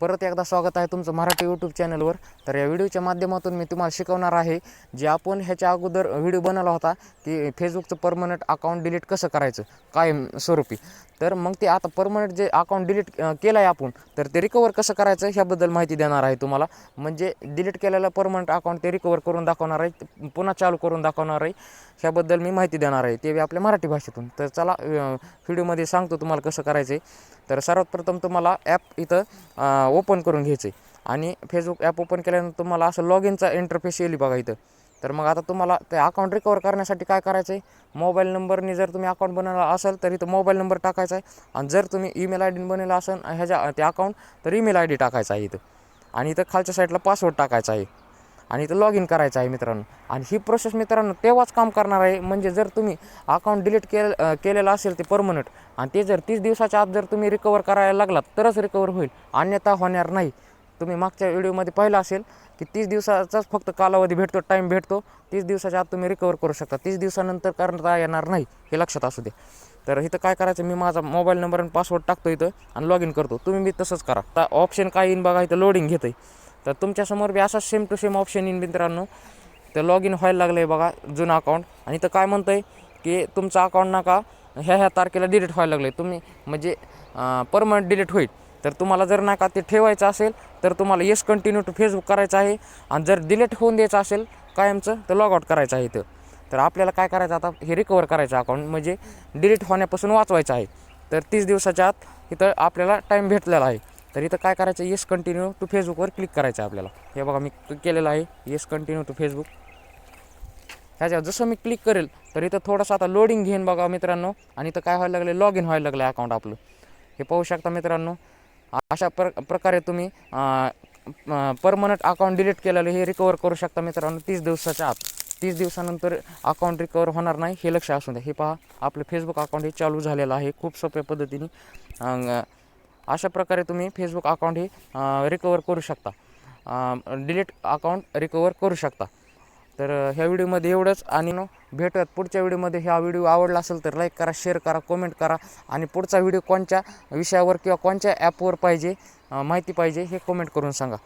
परत एकदा स्वागत आहे तुमचं मराठी यूट्यूब चॅनलवर तर या व्हिडिओच्या माध्यमातून मी तुम्हाला शिकवणार आहे जे आपण ह्याच्या अगोदर व्हिडिओ बनवला होता की फेसबुकचं परमनंट अकाउंट डिलीट कसं करायचं कायम स्वरूपी. तर मग ते आता परमनंट जे अकाउंट डिलीट केलं आहे आपण तर ते रिकवर कसं करायचं ह्याबद्दल माहिती देणार आहे तुम्हाला. म्हणजे डिलीट केलेलं परमनंट अकाउंट ते रिकवर करून दाखवणार आहे पुन्हा चालू करून दाखवणार आहे. ह्याबद्दल मी माहिती देणार आहे. ते बी आपल्या मराठी भाषेतून. तर चला व्हिडिओमध्ये सांगतो तुम्हाला कसं करायचं आहे तर सर्वात प्रथम तुम्हाला ॲप इथं ओपन करून घ्यायचं. आहे आणि फेसबुक ॲप ओपन केल्यानंतर तुम्हाला असं लॉग इनचा इंटरफेस येईल बघा इथं. तर मग आता तुम्हाला ते अकाउंट रिकवर करण्यासाठी काय करायचं आहे मोबाईल नंबरने जर तुम्ही अकाउंट बनवला असेल तर इथं मोबाईल नंबर टाकायचा आहे. आणि जर तुम्ही ईमेल आय डी बनवला असेल ह्याच्या ते अकाउंट तर ईमेल आय डी टाकायचा आहे इथं. आणि इथं खालच्या साईडला पासवर्ड टाकायचा आहे. आणि इथं लॉग इन करायचं आहे मित्रांनो. आणि ही प्रोसेस मित्रांनो तेव्हाच काम करणार आहे. म्हणजे जर तुम्ही अकाउंट डिलीट केलं केलेलं असेल ते परमनंट आणि ते जर तीस दिवसाच्या आत जर तुम्ही रिकवर करायला लागलात तरच रिकवर होईल. अन्यथा होणार नाही. तुम्ही मागच्या व्हिडिओमध्ये पाहिलं असेल की तीस दिवसाचाच फक्त कालावधी भेटतो टाईम भेटतो. तीस दिवसाच्या आत तुम्ही रिकवर करू शकता. तीस दिवसानंतर करता येणार नाही हे लक्षात असू दे. तर इथं काय करायचं मी माझा मोबाईल नंबर आणि पासवर्ड टाकतो इथं आणि लॉग इन करतो. तुम्ही मी तसंच करा. आता ऑप्शन काय येईन बघा इथं लोडिंग घेतं तर तुमच्यासमोर बी असा सेम टू सेम ऑप्शन येईन मित्रांनो. तर लॉग इन व्हायला लागलं आहे बघा जुनं अकाउंट आणि तर काय म्हणतं आहे की तुमचं अकाउंट नका ह्या ह्या तारखेला डिलीट व्हायला लागलं आहे तुम्ही म्हणजे परमनंट डिलीट होईल. तर तुम्हाला जर नका ते ठेवायचं असेल तर तुम्हाला येस कंटिन्यू टू फेसबुक करायचं आहे. आणि जर डिलीट होऊन द्यायचं असेल कायमचं तर लॉग आउट करायचं आहे इथं. तर आपल्याला काय करायचं आता? हे रिकवर करायचं अकाउंट म्हणजे डिलीट होण्यापासून वाचवायचं आहे. तर तीस दिवसाच्या आत इथं आपल्याला टाईम भेटलेला आहे. तर इथं काय करायचं येस कंटिन्यू टू फेसबुकवर क्लिक करायचं आहे आपल्याला. हे बघा मी केलेलं आहे. येस कंटिन्यू टू फेसबुक ह्याच्यावर जसं मी क्लिक करेल तर इथं थोडंसं आता लोडिंग घेईन बघा मित्रांनो. आणि इथं काय व्हायला लागलं लॉग इन व्हायला लागलं अकाउंट आपलं. हे पाहू शकता मित्रांनो. अशा प्र प्रकारे तुम्ही परमनंट अकाउंट डिलीट केलेलं हे रिकवर करू शकता मित्रांनो तीस दिवसाच्या आत. तीस दिवसानंतर अकाउंट रिकवर होणार नाही हे लक्ष असू द्या. हे पहा आपलं फेसबुक अकाउंट हे चालू झालेलं आहे खूप सोप्या पद्धतीने. अशा प्रकारे तुम्ही फेसबुक अकाउंट हे रिकवर करू शकता. डिलीट अकाउंट रिकवर करू शकता. तर ह्या व्हिडिओमध्ये एवढंच आणि नो भेटूयात पुढच्या व्हिडिओमध्ये. ह्या व्हिडिओ आवडला असेल तर लाईक करा शेअर करा कमेंट करा आणि पुढचा व्हिडिओ कोणत्या विषयावर किंवा कोणत्या ॲपवर पाहिजे माहिती पाहिजे हे कमेंट करून सांगा.